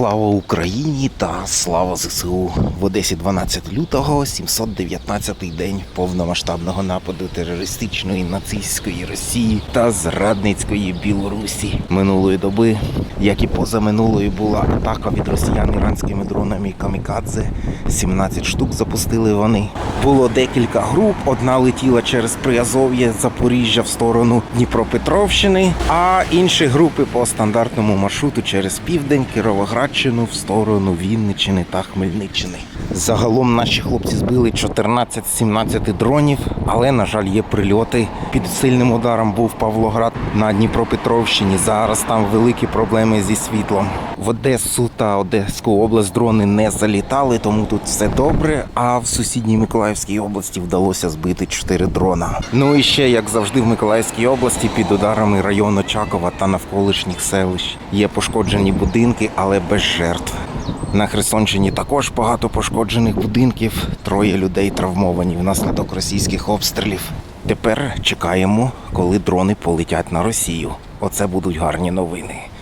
Слава Україні та слава ЗСУ в Одесі 12 лютого, 719-й день повномасштабного нападу терористичної нацистської Росії та зрадницької Білорусі. Минулої доби, як і позаминулої, була атака від росіян іранськими дронами камікадзе. 17 штук запустили вони. Було декілька груп. Одна летіла через Приазов'я, Запоріжжя в сторону Дніпропетровщини, а інші групи по стандартному маршруту через південь, Кіровоградщину в сторону Вінниччини та Хмельниччини. Загалом наші хлопці збили 14-17 дронів, але на жаль є прильоти. Під сильним ударом був Павлоград на Дніпропетровщині. Зараз там великі проблеми зі світлом. В Одесу та Одеську область дрони не залітали, тому тут все добре. А в сусідній Миколаївській області вдалося збити 4 дрона. Ну і ще, як завжди, в Миколаївській області під ударами району Чакова та навколишніх селищ є пошкоджені будинки, але без жертв. На Херсонщині також багато пошкоджених будинків. Троє людей травмовані внаслідок російських обстрілів. Тепер чекаємо, коли дрони полетять на Росію. Оце будуть гарні новини.